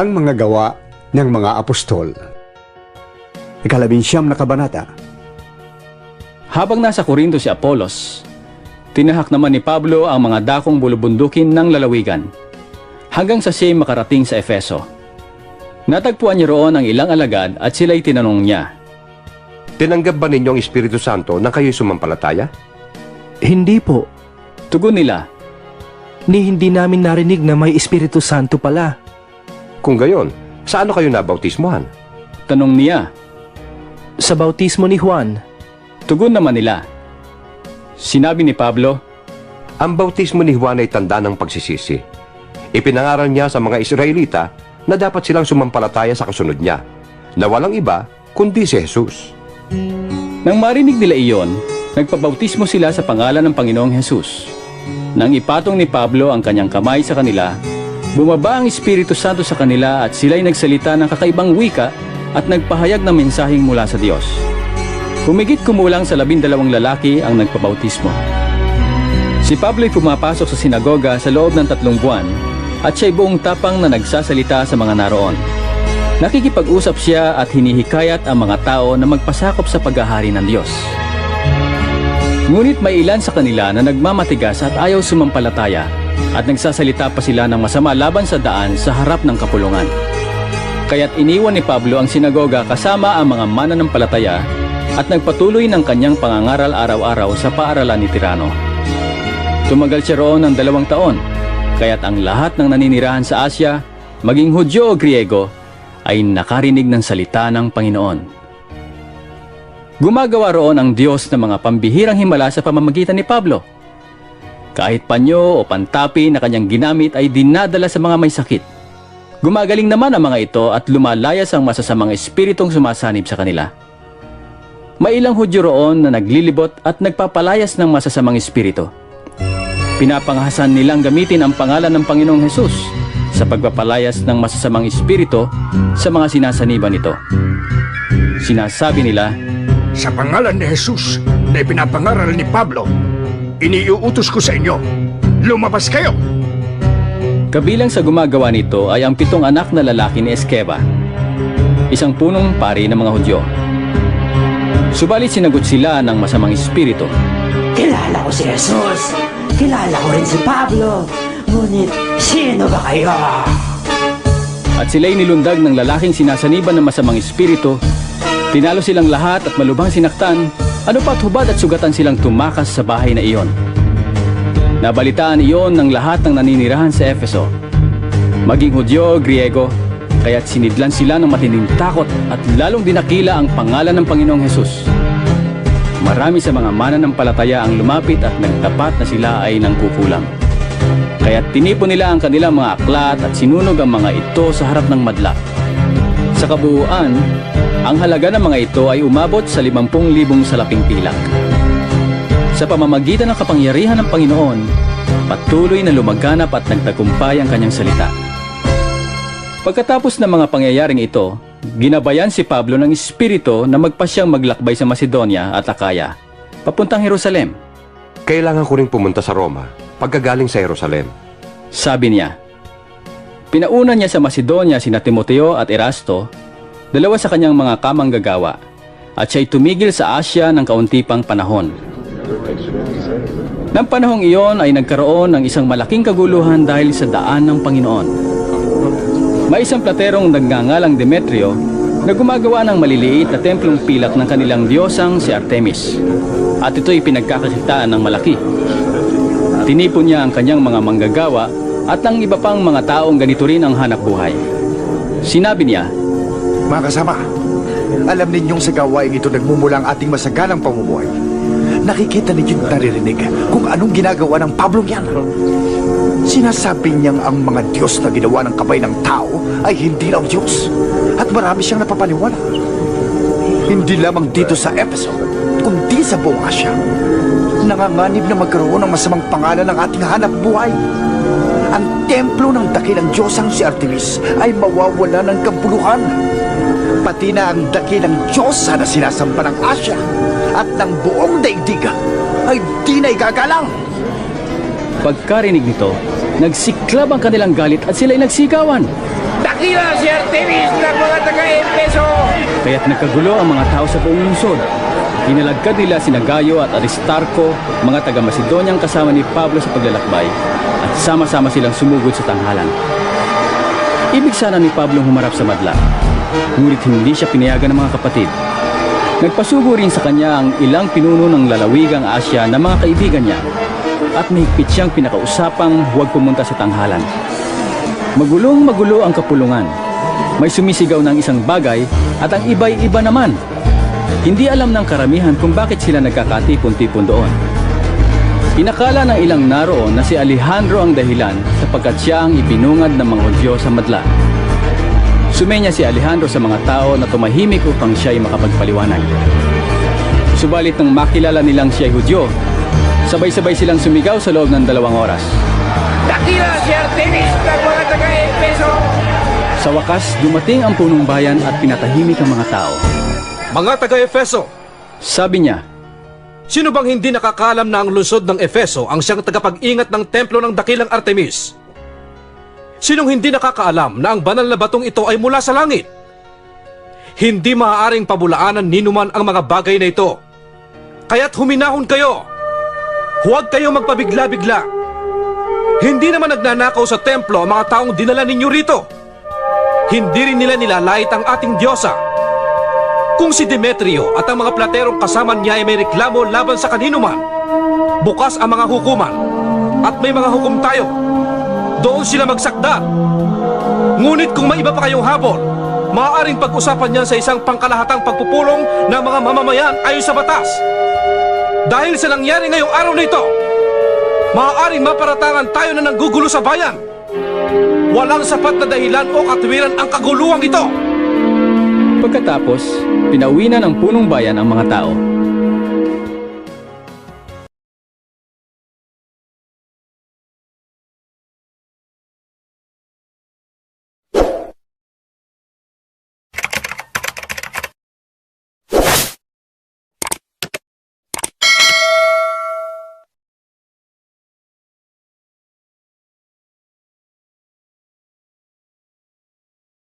Ang mga gawa ng mga apostol. Ikalabinsyam na kabanata. Habang nasa Korinto si Apolos, tinahak naman ni Pablo ang mga dakong bulubundukin ng lalawigan hanggang sa siya'y makarating sa Efeso. Natagpuan niya roon ang ilang alagad at sila'y tinanong niya, Tinanggap ba ninyo ang Espiritu Santo na kayo'y sumampalataya? Hindi po. Tugon nila, Ni hindi namin narinig na may Espiritu Santo pala. Kung gayon, saan kayo nabautismuhan? tanong niya. Sa bautismo ni Juan, Tugon naman nila. Sinabi ni Pablo, Ang bautismo ni Juan ay tanda ng pagsisisi. Ipinangaral niya sa mga Israelita na dapat silang sumampalataya sa kasunod niya, na walang iba kundi si Jesus. Nang marinig nila iyon, nagpabautismo sila sa pangalan ng Panginoong Hesus. Nang ipatong ni Pablo ang kanyang kamay sa kanila, bumaba ang Espiritu Santo sa kanila at sila'y nagsalita ng kakaibang wika at nagpahayag ng mensaheng mula sa Diyos. Humigit kumulang sa labindalawang lalaki ang nagpabautismo. Si Pablo'y pumapasok sa sinagoga sa loob ng tatlong buwan at siya'y buong tapang na nagsasalita sa mga naroon. Nakikipag-usap siya at hinihikayat ang mga tao na magpasakop sa paghahari ng Diyos. Ngunit may ilan sa kanila na nagmamatigas at ayaw sumampalataya at nagsasalita pa sila ng masama laban sa daan sa harap ng kapulungan. Kaya't iniwan ni Pablo ang sinagoga kasama ang mga mananampalataya at nagpatuloy ng kanyang pangangaral araw-araw sa paaralan ni Tirano. Tumagal siya roon ng dalawang taon, kaya't ang lahat ng naninirahan sa Asya, maging Hudyo o Griego, ay nakarinig ng salita ng Panginoon. Gumagawa roon ang Diyos ng mga pambihirang himala sa pamamagitan ni Pablo. Kahit panyo o pantapi na kanyang ginamit ay dinadala sa mga may sakit. Gumagaling naman ang mga ito at lumalayas ang masasamang espiritong sumasanib sa kanila. May ilang Hudyo roon na naglilibot at nagpapalayas ng masasamang espiritu. Pinapangahasan nilang gamitin ang pangalan ng Panginoong Hesus sa pagpapalayas ng masasamang espiritu sa mga sinasaniban nito. Sinasabi nila, Sa pangalan ni Jesus na ipinapangaral ni Pablo, iniuutos ko sa inyo, lumabas kayo! Kabilang sa gumagawa nito ay ang pitong anak na lalaki ni Eskeva, isang punong pari ng mga Hudyo. Subalit sinagot sila ng masamang espiritu. Kilala ko si Jesus. Kilala ko rin si Pablo. Ngunit, sino ba kayo? At sila'y nilundag ng lalaking sinasaniban ng masamang espiritu. Tinalo silang lahat at malubhang sinaktan. Ano pa't hubad at sugatan silang tumakas sa bahay na iyon. Nabalitaan iyon ng lahat ng naninirahan sa Efeso. Maging Hudyo Griego, kaya't sinidlan sila ng matinding takot at lalong dinakila ang pangalan ng Panginoong Hesus. Marami sa mga mananampalataya ang lumapit at nagtapat na sila ay nangkukulam. Kaya tinipon nila ang kanilang mga aklat at sinunog ang mga ito sa harap ng madla. Sa kabuuan, ang halaga ng mga ito ay umabot sa 50,000 salaping pilak. Sa pamamagitan ng kapangyarihan ng Panginoon, patuloy na lumaganap at nagtagumpay ang kanyang salita. Pagkatapos ng mga pangyayaring ito, ginabayan si Pablo ng espiritu na magpasyang maglakbay sa Macedonia at Akaya, papuntang Jerusalem. Kailangan ko ring pumunta sa Roma pagkagaling sa Jerusalem. Sabi niya, Pinauna niya sa Macedonia sina Timoteo at Erasto, dalawa sa kanyang mga kamanggagawa, at siya'y tumigil sa Asya ng kaunti pang panahon. Nang panahong iyon ay nagkaroon ng isang malaking kaguluhan dahil sa daan ng Panginoon. May isang platerong nagngangalang Demetrio na gumagawa ng maliliit na templong pilak ng kanilang diyosang si Artemis. At ito'y pinagkakakitaan ng malaki. Tinipon niya ang kanyang mga manggagawa at ang iba pang mga taong ganito rin ang hanap buhay. Sinabi niya, Mga kasama, alam ninyong sa gawain ito nagmumula ang ating masaganang pamumuhay. Nakikita ninyo at naririnig kung anong ginagawa ng Pablo yan. Sinasabi niyang ang mga Diyos na ginawa ng kabay ng tao ay hindi raw Diyos. At marami siyang napapaniwala. Hindi lamang dito sa Epheso, kundi sa buong Asya. Nanganganib na magkaroon ng masamang pangalan ng ating hanap buhay. Ang templo ng dakilang Diyosang si Artemis ay mawawala ng kabuluhan. Pati na ang dakilang Diyosa na sinasamba ng Asya at ng buong daigdig ay di na igagalang. pagkarinig nito, nagsiklab ang kanilang galit at sila'y nagsigawan. Dakila si Artemis ng mga taga-Efeso! Kaya't nagkagulo ang mga tao sa buong lungsod. Inalagkad nila sina Gayo at Aristarco, mga taga-Macedonyang kasama ni Pablo sa paglalakbay, at sama-sama silang sumugod sa tanghalan. Ibig sana ni Pablo humarap sa madla, ngunit hindi siya pinayagan ng mga kapatid. Nagpasugo rin sa kanya ang ilang pinuno ng lalawigang Asya na mga kaibigan niya at mahigpit siyang pinakausapang huwag pumunta sa tanghalan. Magulong magulo ang kapulungan. May sumisigaw ng isang bagay at ang iba'y-iba naman. Hindi alam ng karamihan kung bakit sila nagkakatipon-tipon doon. Inakala ng ilang naroon na si Alejandro ang dahilan sapagkat siya ang ipinungad ng mga Hudyo sa madla. Sumenya si Alejandro sa mga tao na tumahimik upang siya'y makapagpaliwanag. Subalit nang makilala nilang siya'y Hudyo, sabay-sabay silang sumigaw sa loob ng dalawang oras. Dakila si Artemis ng mga taga-Efeso! Sa wakas, dumating ang punong bayan at pinatahimik ang mga tao. Mga taga-Efeso, Sabi niya, sino bang hindi nakakalam na ang lungsod ng Efeso ang siyang tagapag-ingat ng templo ng dakilang Artemis? Sinong hindi nakakaalam na ang banal na batong ito ay mula sa langit? Hindi maaaring pabulaanan ni numan ang mga bagay na ito. Kaya't huminahon kayo. Huwag kayo magpabigla-bigla. Hindi naman nagnanakaw sa templo ang mga taong dinala ninyo rito. Hindi rin nila nilalait ang ating Diyosa. Kung si Demetrio at ang mga platerong kasama niya ay may reklamo laban sa kanino man, bukas ang mga hukuman at may mga hukom tayo. Doon sila magsakda. Ngunit kung may iba pa kayong habol, maaaring pag-usapan niyan sa isang pangkalahatang pagpupulong ng mga mamamayan ayon sa batas. Dahil sa nangyari ngayong araw na ito, maaaring maparatangan tayo na nanggugulo sa bayan. Walang sapat na dahilan o katwiran ang kaguluhang ito. pagkatapos, pinauwi na ng punong bayan ang mga tao.